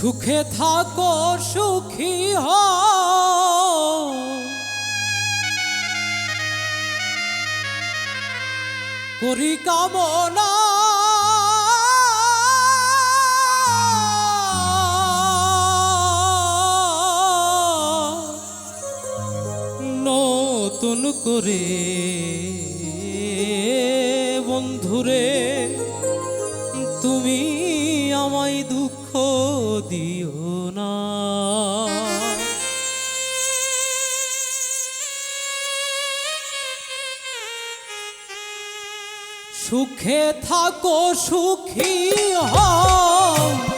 সুখে থাকো সুখী হও। করি কামনা। নতুন করে বন্ধুরে তুমি আমায় দুঃখ দিও না। সুখে থাকো সুখী হও।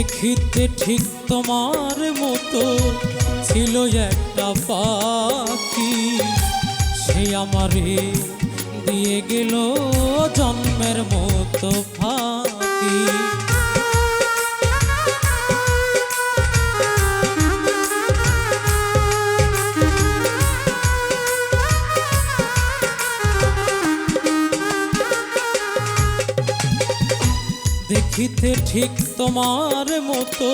দেখিতে ঠিক তোমার মতো ছিল একটা পাখি। সে আমারে দিয়ে গেল জন্মের মতো ফাঁকি। দেখিতে ঠিক তোমার মতো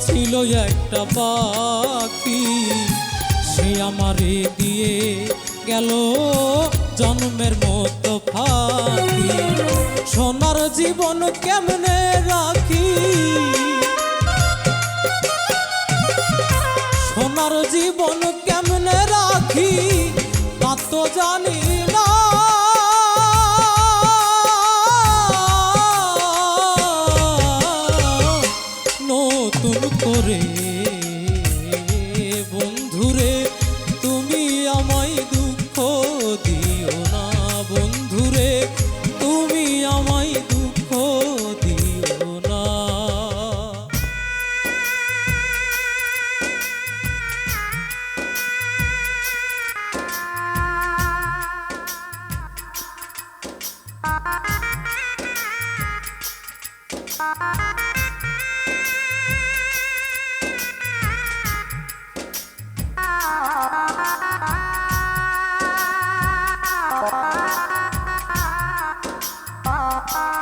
ছিল একটা পাখি। সে আমারে দিয়ে গেল জন্মের মতো ফাঁকি। সোনার জীবন কেমনে রাখি? সোনার জীবন কেমনে রাখি? তা তো জানি। Oh, oh.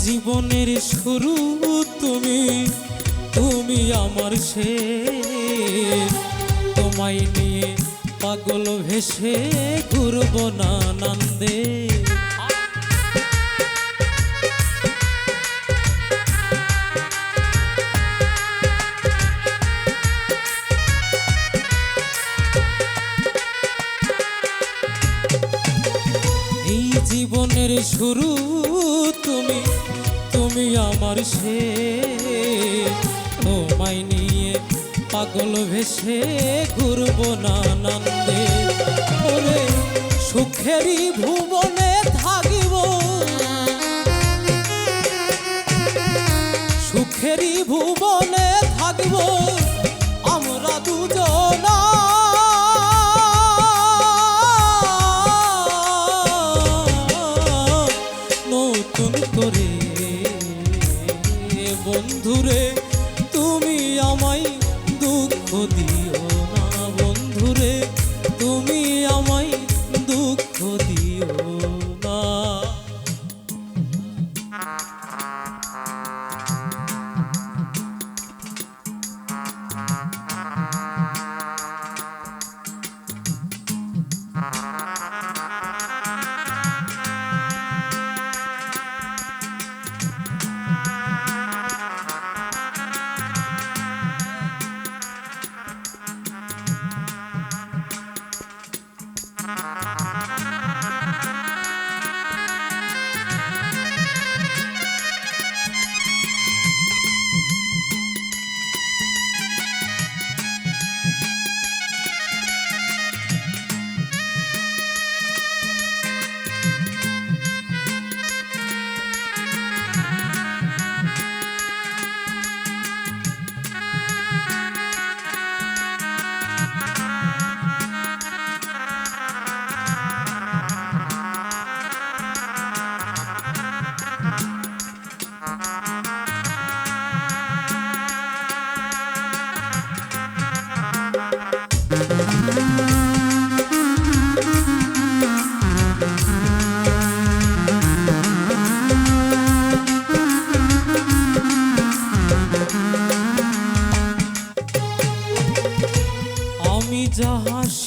জীবনের শুরু তুমি তুমি আমার শেষ। তোমায় নিয়ে ভেসে ঘুরব না নন্দে। এই জীবনের শুরু তুমি তুমি আমার শেষ। তোমায় নিয়ে পাগল ভেসে ঘুরব নানন্দে ওরে সুখেরই ভুবনে থাকিব। সুখেরই ভুবনে থাকব। আমরা দুজনা। নতুন করে বন্ধুরে, তুমি আমায় দুঃখ দিও না বন্ধুরে তুমি আমায়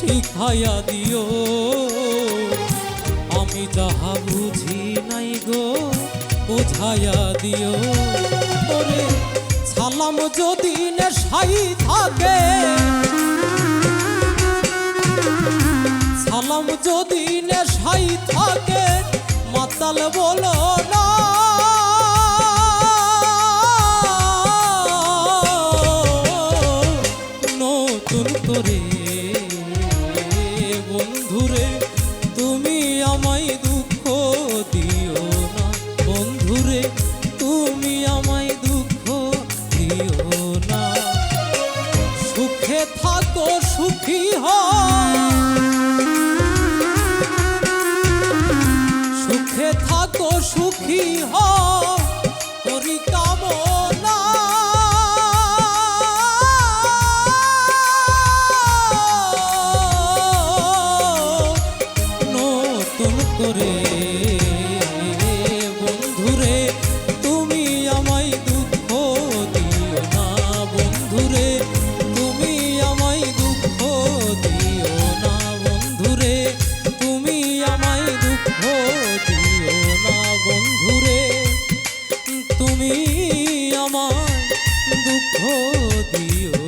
শিখাইয়া দিও। আমি যাহা বুঝি নাই গো বুঝাইয়া দিও। সালাম যদি না থাকে বন্ধুরে করে বন্ধুরে, তুমি আমায় দুঃখ দিও না, বন্ধুরে, তুমি আমায় দুঃখ দিও না, বন্ধুরে, তুমি আমায় দুঃখ দিও না, বন্ধুরে, তুমি আমায় দুঃখ দিও